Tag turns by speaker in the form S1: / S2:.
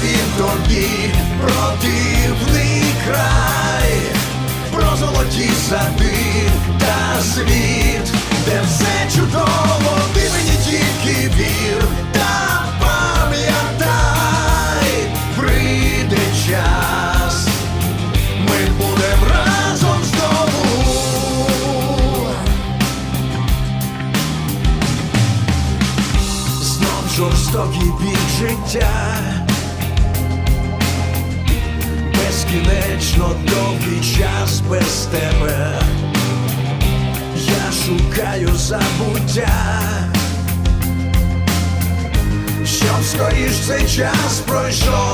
S1: розповім тобі про дивний край, про золоті сади та світ, де все чудово, ти мені тільки вір та пам'ятай, прийде час, ми будемо разом знову. Знов жорстокий бік життя, безкінечно довгий час без тебе. Я шукаю забуття, щоб скоріш цей час пройшов,